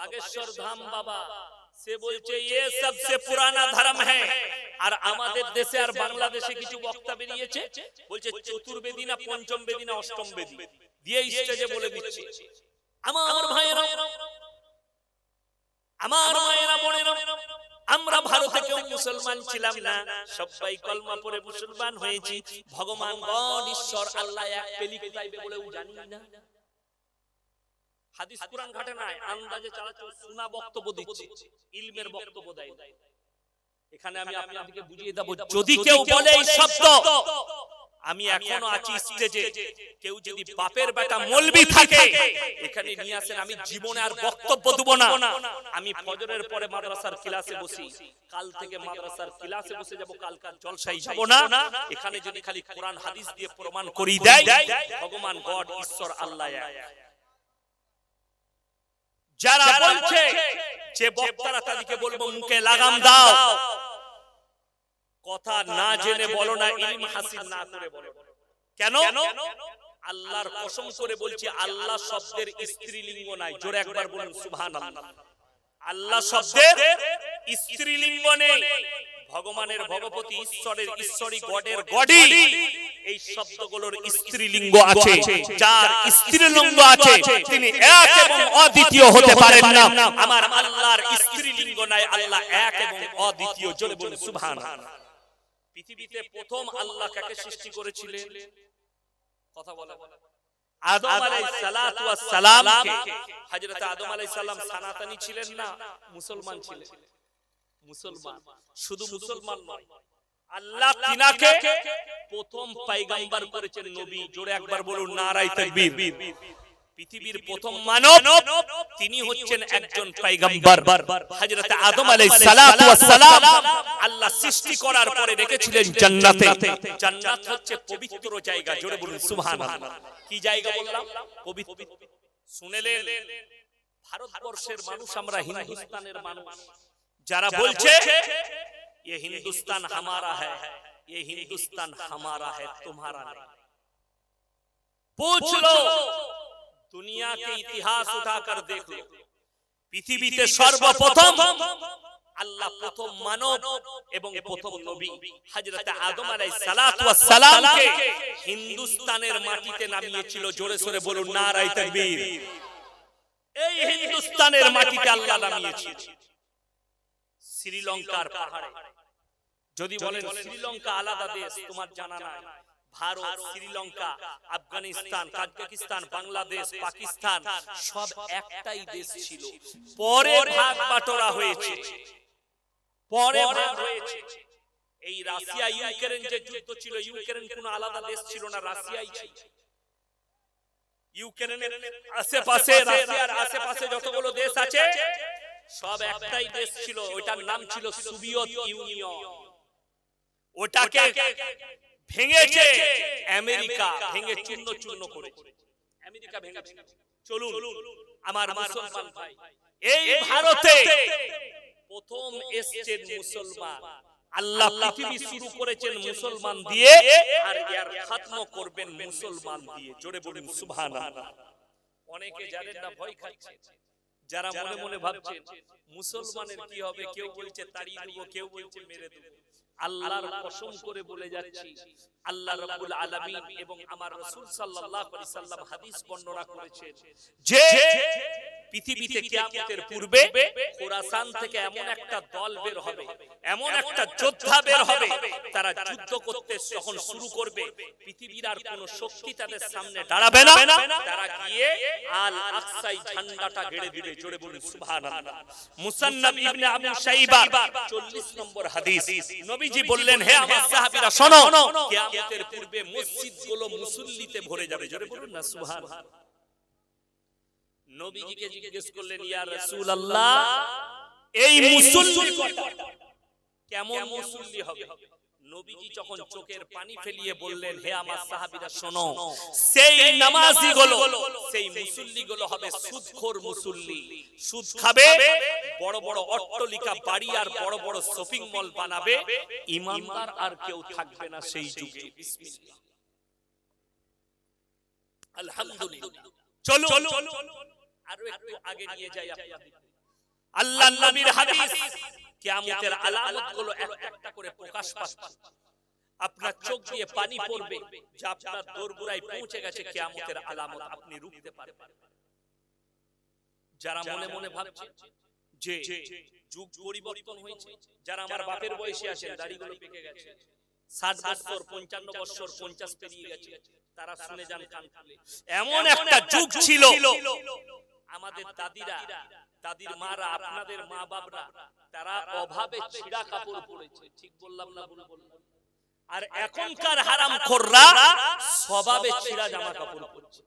বাগেশ্বর ধাম বাবা সে বলছে এ সবচেয়ে পুরানা ধর্ম হ্যাঁ আর আমাদের দেশে আর বাংলাদেশে কিছু বক্তা বেরিয়েছে বলছে চতুর্বেদী না পঞ্চম বেদী না অষ্টম বেদী দিয়ে স্টেজে বলে দিচ্ছে আমার ভাইয়েরা আমার মায়েরা বোনেরা আমরা ভারতে কেউ মুসলমান ছিলাম না সবাই কলমা পড়ে মুসলমান হয়েছি। ভগবান ঈশ্বর আল্লাহ এক পেলিকে কোথায় বলেও জানি না। হাদিস কোরআন ঘাটে নাই আন্দাজে চালাচ্ছে শোনা বক্তব্য দিচ্ছে ইলমের বক্তব্য দেয় এখানে আমি আপনাদেরকে বুঝিয়ে দেব যদি কেউ বলে এই শব্দ আমি এখনও আছি স্টেজে কেউ যদি বাপের বেটা মলবি থাকে এখানে নিয়ে আসেন আমি জীবনে আর বক্তব্য দেব না। আমি ফজরের পরে মাদ্রাসার ক্লাসে বসি। কাল থেকে মাদ্রাসার ক্লাসে বসে যাব কালকার জলসাই যাব না। এখানে যদি খালি কোরআন হাদিস দিয়ে প্রমাণ করি দেয় ভগবান গড ঈশ্বর আল্লাহ এক। যারা বলছে যে বক্তারা তাদেরকে বলব মুখে লাগাম দাও। কথা না জেনে বলো না ইলম হাসিল না করে বলো। কেন? আল্লাহর কসম করে বলছি আল্লাহ শব্দের স্ত্রীলিঙ্গ নাই। জোরে একবার বলুন সুবহানাল্লাহ। আল্লাহ শব্দের স্ত্রীলিঙ্গ নেই। ভগবানের ভগবতী ঈশ্বরের ঈশ্বরী গডের গডি এই শব্দগুলোর স্ত্রীলিঙ্গ আছে। যার স্ত্রীলিঙ্গ আছে তিনি এক এবং অদ্বিতীয় হতে পারেন না। আমার আল্লাহর স্ত্রীলিঙ্গ নাই আল্লাহ এক এবং অদ্বিতীয় সুবহানাল্লাহ। পৃথিবীতে প্রথম আল্লাহ কাকে সৃষ্টি করেছিলেন? কথা বলা আদম আলাইহিস সালাম হযরত আদম আলাইহিস সালাম সানাতানি ছিলেন না মুসলমান ছিলেন। মুসলমান। শুধু মুসলমান নয়। আল্লাহ তিনাকে প্রথম পয়গম্বর করেছেন নবী। জোরে একবার বলুন নারায়ে তাকবীর। পৃথিবীর প্রথম মানব তিনি হচ্ছেন একজন পয়গম্বর হযরত আদম আলাইহিস সালাতু ওয়াস সালাম আল্লাহ সৃষ্টি করার পরে রেখেছিলেন জান্নাতে। জান্নাত। হচ্ছে পবিত্র জায়গা জোরে বলুন সুবহানাল্লাহ। কি জায়গা বললাম? পবিত্র। শুনেলেন ভারতবর্ষের মানুষ আমরা হিন্দুস্তানের মানুষ। যারা বলছে ये हिंदुस्तान हमारा है ये हिंदुस्तान हमारा है तुम्हारा नहीं पूछ लो दुनिया के इतिहास उठाकर देख लो পৃথিবীতে সর্বপ্রথম আল্লাহ প্রথম মানব এবং প্রথম নবী হযরত আদম আলাইহিস সালাতু ওয়াস সালামকে হিন্দুস্তানের মাটিতে নামিয়েছিল জোরে সোরে বলুন নারায়ে তাকবীর এই হিন্দুস্তানের মাটিতে আল্লাহ নামিয়েছিল শ্রীলঙ্কার পাহাড়ে। যদি বলেন শ্রীলঙ্কা আলাদা দেশ তোমার জানা নাই। ভারত শ্রীলঙ্কা আফগানিস্তান কাজাকিস্তান বাংলাদেশ পাকিস্তান সব একটাই দেশ ছিল। পরে ভাগ বাটোরা হয়েছে। পরে ভাগ হয়েছে। এই রাশিয়া ইউক্রেন যে যুদ্ধ ছিল ইউক্রেন কোন আলাদা দেশ ছিল না রাশিয়াই ছিল। ইউক্রেনের আশেপাশে রাশিয়ার আশেপাশে যতগুলো সব একটাই দেশ ছিল ওইটার নাম ছিল সোভিয়েত ইউনিয়ন। ওটাকে ভেঙেছে আমেরিকা ভেঙে চূর্ণ চূর্ণ করেছে। আমেরিকা ভেঙেছে চলুন আমার মুসলমান ভাই। এই ভারতে প্রথম এসছেন মুসলমান। আল্লাহ পৃথিবী শুরু করেছেন মুসলমান দিয়ে আর এর খাতম করবেন মুসলমান দিয়ে। জোরে বলুন সুবহানাল্লাহ। অনেকে জানেন না ভয় খাচ্ছে। যারা মনে মনে ভাবছেন মুসলমানের কি হবে? কেউ বলছে তাড়িয়ে দেবো কেউ বলছে মেরে দেবো। আল্লাহর কসম করে বলে যাচ্ছি। আল্লাহ রাব্বুল আলামিন এবং আমার রাসূল সাল্লাল্লাহু আলাইহি সাল্লাম হাদিস বর্ণনা করেছেন। যে পৃথিবীতে কিয়ামতের পূর্বে খোরাসান থেকে এমন একটা দল বের হবে এমন একটা যোদ্ধা বের হবে তারা যুদ্ধ করতে যখন শুরু করবে। পৃথিবীর আর কোনো শক্তি তাদের সামনে দাঁড়াবে না। তারা গিয়ে আল আকসাই ঝান্ডাটা গেড়ে দিবে জোরে বলুন সুবহানাল্লাহ। মুসান্নাফ ইবনে আবু শাইবা 40 নম্বর হাদিস। নবীজি বললেন হে আমার সাহাবীরা শোনো কিয়ামতের পূর্বে মসজিদগুলো মুসল্লিতে ভরে যাবে। জোরে বলুন না সুবহানাল্লাহ। নবীজিকে জিজ্ঞেস করলেন ইয়া রাসূলুল্লাহ এই মুসল্লি কটা? কেমন মুসল্লি হবে? নবীজি যখন চোখের পানি ফেলিয়ে বললেন হে আমার সাহাবীরা শোনো সেই নামাজি গুলো সেই মুসল্লি গুলো হবে সুদখোর মুসল্লি। সুদ খাবে বড় বড় অট্টলিকা বাড়ি আর বড় বড় শপিং মল বানাবে ইমানদার আর কেউ থাকবে না সেই যুগে। বিসমিল্লাহ। আলহামদুলিল্লাহ। চলো আরও একটু আগে নিয়ে যাই আপনাদের। আল্লাহ নবীর হাদিস কিয়ামতের আলামতগুলো একটা করে প্রকাশ পাচ্ছে। আপনার চোখ দিয়ে পানি পড়বে যে আপনার দোরগোড়ায় পৌঁছে গেছে কিয়ামতের আলামত আপনি রুখতে পারবেন। যারা মনে মনে ভাবছে যে যুগ পরিবর্তন হয়েছে যারা আমার বাপের বয়সে আছেন দাড়িগুলো পেকে গেছে। ষাট বছর পঞ্চান্ন বছর পঞ্চাশ পেরিয়ে গেছে। তারা শুনে যান কান এমন একটা যুগ ছিল আমাদের দাদিরা দাদির মারা আপনাদের মা বাপরা তারা অভাবে ছিঁড়া কাপড় পরেছে। ঠিক বললাম না ভুল বললাম। আর এখনকার হারাম খোররা স্বভাবে ছিঁড়া জামা কাপড় পরছে।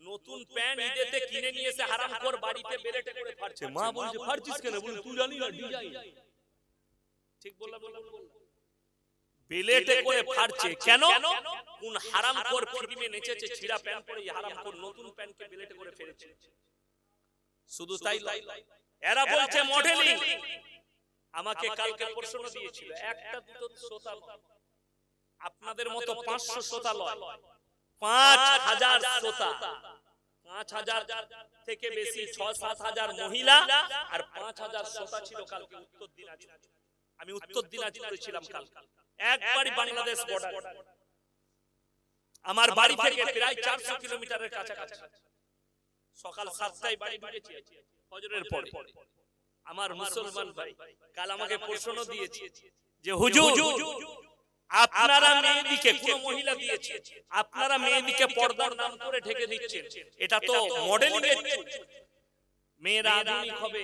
নতুন প্যান্ট ঈদেতে কিনে নিয়ে এসে হারাম কর বাড়িতে বেলেটে করে ফাড়ছে মা বলছে ফাড়ছিস কেন? বলে তুই জানি না ডিজাইন ঠিক বললাম। না বললাম? বেলেটে করে ফাড়ছে কেন কোন হারাম কর ফিল্মে নেচেছে ছিঁড়া প্যান্ট পরে হারাম কর নতুন প্যান্টকে বেলেটে করে ফেলেছে শুধু তাই নয়, এরা বলছে মডেলিং আমাকে কালকে প্রশ্ন দিয়েছিল একটা দুটো শ্রোতা আপনাদের মতো পাঁচশো শ্রোতা লয়। পাঁচ হাজার শ্রোতা। পাঁচ হাজার থেকে বেশি ছ সাত হাজার মহিলা আর পাঁচ হাজার শ্রোতা ছিল কালকে উত্তর দিনাজপুর। আমি উত্তর দিনাজপুরে ছিলাম কাল একবারই বাংলাদেশ বর্ডার আমার বাড়ি থেকে প্রায় চারশো কিলোমিটারের কাছাকাছি। সকাল সাতটায় বাড়ি ঢুকেছি ফজরের পরে। আমার মুসলমান ভাই কাল আমাকে প্রশ্ন দিয়েছে যে হুজুর আপনারা মেয়েদিকে কোন মহিলা দিয়েছে আপনারা মেয়েদিকে পর্দার নাম করে ঢেকে দিচ্ছেন? এটা তো মডেলিং এর। মেয়েরা আধুনিক হবে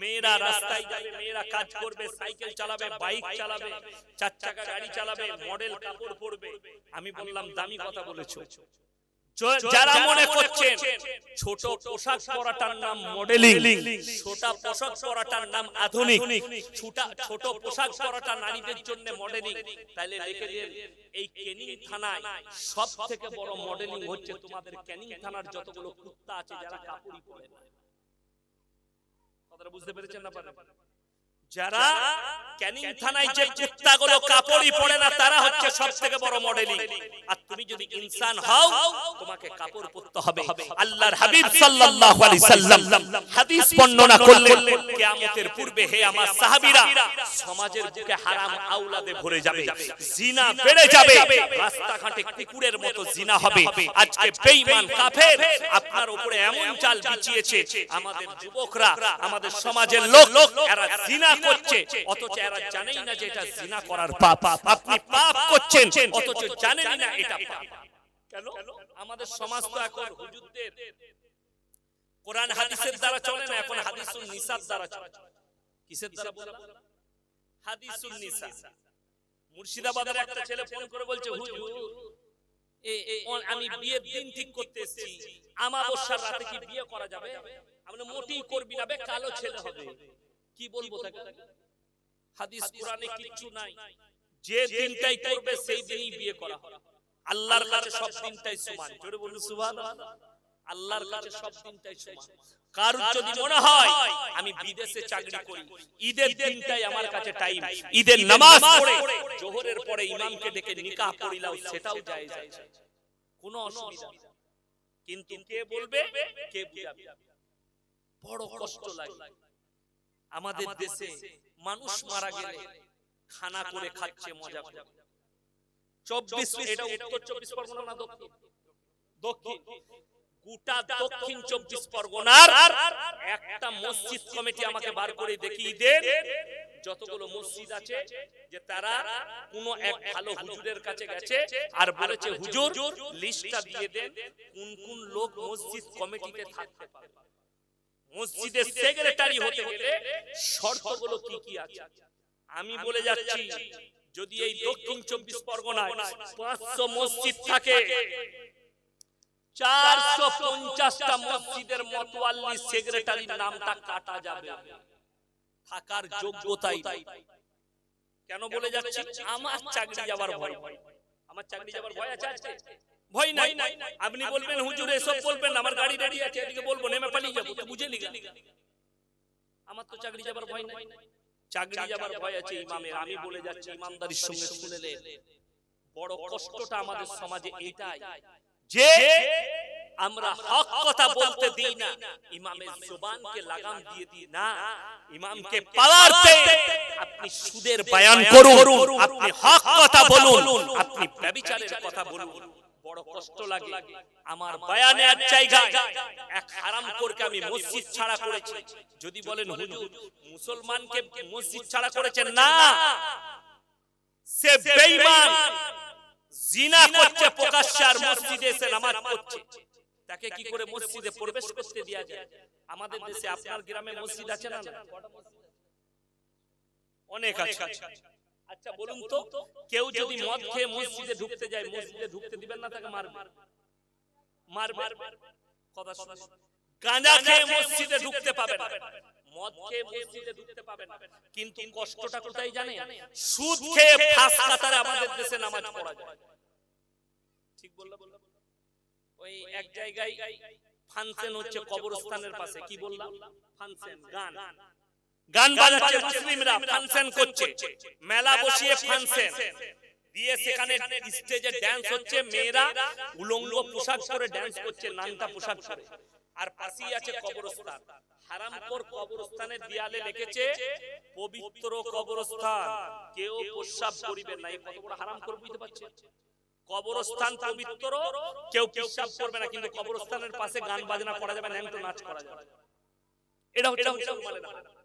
মেয়েরা রাস্তায় যাবে মেয়েরা কাজ করবে সাইকেল চালাবে বাইক চালাবে চার চাকা গাড়ি চালাবে মডেল কাপড় পরবে। আমি বললাম দামি কথা বলেছ। যারা মনে করছেন ছোট পোশাক পরাটার নাম মডেলিং ছোট পোশাক পরাটার নাম আধুনিক ছোট পোশাক পরাটা নারীদের জন্য মডেলিং তাহলে লিখে দিন এই ক্যানিং থানায় সব থেকে বড় মডেলিং হচ্ছে তোমাদের ক্যানিং থানার যতগুলো কুত্তা আছে যারা কাপড়ই পরে না কথাটা বুঝতে পেরেছেন না পারেন? যারা ক্যানিং থানায় যে কুত্তাগুলো কাপড়ই পরে না তারা হচ্ছে সব থেকে বড় মডেলিং আর তুমি যদি ইনসান হও তোমাকে কাপড় পরতে হবে। আল্লাহর হাবিব সাল্লাল্লাহু আলাইহি সাল্লাম। হাদিস বর্ণনা করলেন কিয়ামতের পূর্বে হে আমার সাহাবীরা সমাজের বুকে হারাম আওলাদে ভরে যাবে। জিনা বেড়ে যাবে। রাস্তাঘাটে কুকুরের মতো জিনা হবে। আজকে বেঈমান কাফের আপনার উপরে এমন চাল বিছিয়েছে আমাদের যুবকরা আমাদের সমাজের লোক এরা জিনা করছে। অথচ এরা জানেই না যে এটা জিনা করার পাপ আপনি পাপ করছেন। অথচ জানেনই না এটা পাপ। কেন? আমাদের সমাজ তো এখন হুজুরদের কোরআন হাদিসের দ্বারা চলে না এখন হাদিসুল নিসার দ্বারা চলে। কিসের দ্বারা বলে হাদিসুল নিসা। মুর্শিদাবাদের একটা ছেলে ফোন করে বলছে হুজুর আমি বিয়ের দিন ঠিক করতে এসেছি আমাবস্যার রাতে কি বিয়ে করা যাবে? আমরা মোটেই করবি না বে কালো ছেলে হবে। কি বলব তাকে? হাদিস কোরআনে কিচ্ছু নাই। যে দিনটাই করবে সেই দিনই বিয়ে করা হবে। আল্লাহর কাছে সব দিনটাই সমান। জোরে বলুন সুবহানাল্লাহ। আল্লাহর কাছে সব দিনটাই সমান। কারোর যদি মনে হয় আমি বিদেশে চাকরি করি। ঈদের দিনটাই আমার কাছে টাইম ঈদের নামাজ পড়ে জোহরের পরে ইমামকে ডেকে নিকাহ পড়িলাও সেটাও জায়েজ আছে কোনো অসুবিধা। কিন্তু কে বলবে? কে বুঝাবে? বড় কষ্ট লাগে। আমাদের দেশে মানুষ মারা গেলে খানা করে খাচ্ছে মজা করে। চব্বিশ এটা উত্তর চব্বিশ পরগনা না দক্ষিণ? দক্ষিণ। গোটা দক্ষিণ চব্বিশ পরগনার একটা মসজিদ কমিটি আমাকে বার করে দেখিয়ে দেন। যতগুলো মসজিদ আছে যে তারা কোন এক ভালো হুজুরের কাছে গেছে আর বলেছে হুজুর লিস্টটা দিয়ে দেন কোন কোন লোক মসজিদ কমিটিতে থাকতে পারবে? মসজিদের সেক্রেটারি হতে হলে শর্তগুলো কি কি আছে? আমি বলে যাচ্ছি যদি এই দক্ষিণ চব্বিশ পরগনায় পাঁচশো মসজিদ থাকে চারশো পঞ্চাশটা মসজিদের মতোয়াল্লি সেক্রেটারির নামটা কাটা যাবে। থাকার যোগ্যতাই। কেন বলে যাচ্ছি? আমার চাকরি যাবার ভয়। আমার চাকরি যাবার ভয় আছে? আজকে ভয় নাই। নাই। আপনি বলবেন হুজুর এসব বলবেন আমার গাড়ি রেডি আছে এদিকে বলব নেমে পালিয়ে যাব বুঝে নিগা আমার তো চাকরি যাবার ভয় নাই। চাকরি যাবার ভয় আছে ইমামের। আমি বলে যাচ্ছি ইমানদারির সঙ্গে শুনেলে বড় কষ্টটা আমাদের সমাজে এটাই। যে আমরা হক কথা বলতে দিই না ইমামের জবানকে লাগাম দিয়ে দিই না। ইমামকে দেন আপনি সুদের বয়ান করুন। আপনি হক কথা বলুন। আপনি ব্যভিচারের কথা বলুন। বড় কষ্ট লাগে। আমার বয়ানে এক জায়গায় এক হারাম করকে আমি মসজিদ ছাড়া করেছি। যদি বলেন হুজুর মুসলমানকে মসজিদ ছাড়া করেছেন না। সে বেঈমান। জিনা করছে প্রকাশ্যে আর মসজিদে এসে নামাজ পড়ছে। তাকে কি করে মসজিদে প্রবেশ করতে দেয়া যায়? আমাদের দেশে আপনার গ্রামে মসজিদ আছে না না? অনেক আছে। আচ্ছা বলুন তো কেউ যদি মদ খেয়ে মসজিদে ঢুকতে যায় মসজিদে ঢুকতে দিবেন না তাকে মারবে। মারবে। কথা। গাঁজা খেয়ে মসজিদে ঢুকতে পাবে না। মদ খেয়ে মসজিদে ঢুকতে পাবে না। কিন্তু কষ্টটা কোথায় জানে সুদ খেয়ে ফাঁস কাতারে আমাদের দেশে নামাজ পড়া যায়। ঠিক বললাম ওই এক জায়গায় ফাংশন হচ্ছে কবরস্থানের পাশে কি বললাম? ফাংশন গান। গান বাজাচ্ছে মুসলিমরা ফাংশন করছে। মেলা বসিয়ে ফাংশন। দিয়ে সেখানে স্টেজে ড্যান্স হচ্ছে মেয়েরা উলঙ্গ পোশাক পরে ড্যান্স করছে নানটা পোশাক পরে। আর পাশেই আছে কবরস্থান। হারামপুর কবরস্থানের দেয়ালে লিখেছে পবিত্র কবরস্থান। কেউ প্রস্রাব করিবে না। এই কত বড় হারাম করে বুঝতে পারছে কবরস্থান পবিত্র। কেউ প্রস্রাব করবে না কিন্তু কবরস্থানের পাশে গান বাজনা করা যাবে ন্যাংটো নাচ করা যাবে। এটা হচ্ছে মুসলমানের। নাম।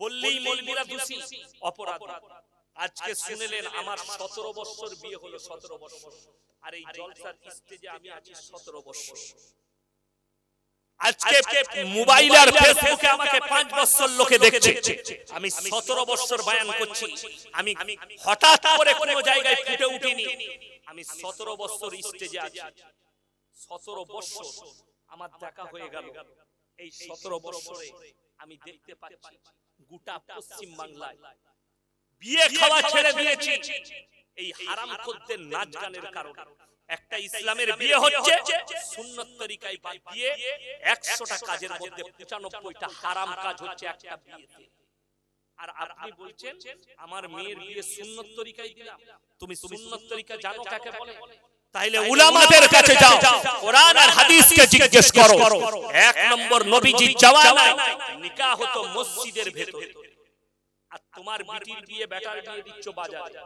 বললেই মলবিরা দোষী। অপরাধ। আজকে শুনেলেন আমার সতেরো বছর বিয়ে হলো সতেরো বছর। আর এই জলসার স্টেজে আমি আছি সতেরো বছর। আজকে মোবাইল আর ফেসবুকে আমাকে পাঁচ বছর লোকে দেখছে। আমি সতেরো বছর বায়ান করছি। আমি হঠাৎ করে কোনো জায়গায় ফুটে উঠিনি। আমি সতেরো বছর স্টেজে আছি। সতেরো বছর আমার দেখা হয়ে গেল। এই সতেরো বছরে আমি দেখতে পাচ্ছি গোটা পশ্চিম বাংলায় বিয়ে খাওয়া ছেড়ে দিয়েছি। এই হারাম খদ্দের নাচ গানের কারণে। একটা ইসলামের বিয়ে হচ্ছে সুন্নত তরিকায় বাদ দিয়ে একশোটা কাজের মধ্যে পঁচানব্বইটা হারাম কাজ হচ্ছে একটা বিয়েতে। আর আপনি বলছেন আমার মেয়ের বিয়ে সুন্নত তরিকায় দিলাম। তুমি সুন্নত তরিকা জানো কাকে বলে? তাইলে উলামাদের কাছে যাও। কোরআন আর হাদিসকে জিজ্ঞেস করো। এক নম্বর নবীজি জওয়ানায় নিকাহ হতো মসজিদের ভেতরে। আর তোমার বিটির বিয়ে বেটার বিয়ে দিচ্ছ বাজারে।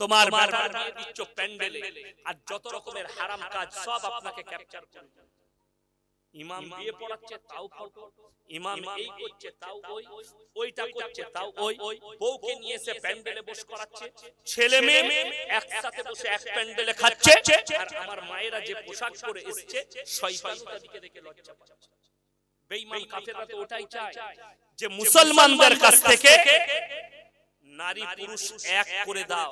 তোমার বেটার বিয়ে দিচ্ছ প্যান্ডেলে। আর যত রকমের হারাম কাজ সব আপনাকে ক্যাপচার করবে ইমাম বিয়ে পড়াচ্ছে তাও ফটো। ইমাম এই করছে তাও ওই। ওইটা করছে তাও ওই। বউকে নিয়ে এসে প্যান্ডেলে বসে করাচ্ছে। ছেলে মেয়ে একসাথে বসে এক প্যান্ডেলে খাচ্ছে। আর আমার মায়েরা যে পোশাক পরে এসেছে শয়তান তাদেরকে দেখে লজ্জা পাচ্ছে। বেঈমান কাফেররা তো ওটাই চায় যে মুসলমানদের কাছ থেকে নারী পুরুষ এক করে দাও।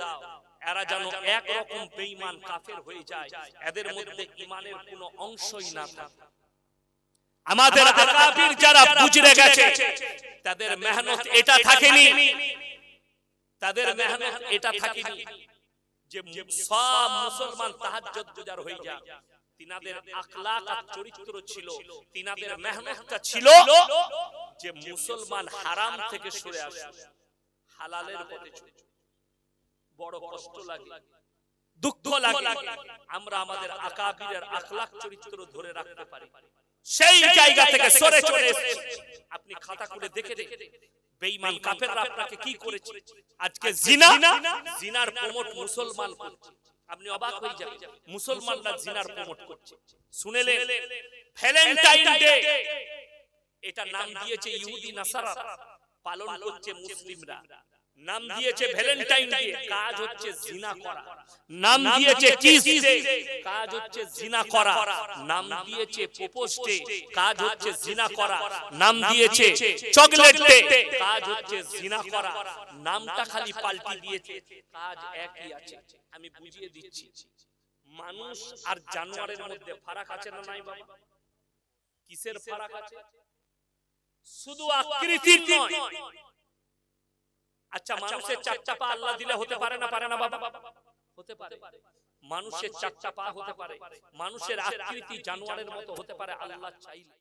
এরা যেন এক রকম বেঈমান কাফের হয়ে যায়। এদের মধ্যে ইমানের কোনো অংশই না। থাকে আমাদের আকাবির যারা বুঝরে গেছে তাদের মেহনত এটা থাকেনি। তাদের মেহনত এটা থাকেনি। যে সব মুসলমান তাহাজ্জুদ গুজার হয়ে যায় তিনাদের আখলাক আর চরিত্র ছিল তিনাদের মেহনতটা ছিল যে মুসলমান হারাম থেকে সরে আসে হালালের পথে চলে বড় কষ্ট লাগে। দুঃখ লাগে। আমরা আমাদের আকাবিরের আখলাক চরিত্র ধরে রাখতে পারি। সেই জায়গা থেকে সরে চলে। আপনি খাতা করে দেখে দেখে বেঈমান কাফেররা আপনাকে কি করেছে? আজকে জিনা জিনার প্রমোট মুসলমান করছে। আপনি অবাক হয়ে যাবেন। মুসলমানরা জিনার প্রমোট করছে। শুনেলেন ভ্যালেন্টাইন ডে এটা নাম দিয়েছে ইহুদি নাসারা পালন করছে মুসলিমরা। নাম দিয়েছে ভ্যালেন্টাইন ডে কাজ হচ্ছে জিনা করা। নাম দিয়েছে কিস ডে কাজ হচ্ছে জিনা করা। নাম দিয়েছে প্রপোজ ডে কাজ হচ্ছে জিনা করা। নাম দিয়েছে চকলেট ডে কাজ হচ্ছে জিনা করা। নামটা খালি পাল্টি দিয়েছে। কাজ একই আছে। আমি বুঝিয়ে দিচ্ছি। মানুষ আর জানোয়ারের মধ্যে ফারাক আছে না নাই বাবা? কিসের ফারাক আছে? শুধু আকৃতির নয়। আচ্ছা মানুষের চারটা পা আল্লাহ দিলে হতে পারে না পারে না বাবা? হতে পারে। মানুষের চারটা পা হতে পারে। মানুষের আকৃতি জানোয়ারের মতো হতে পারে আল্লাহ চাইলে।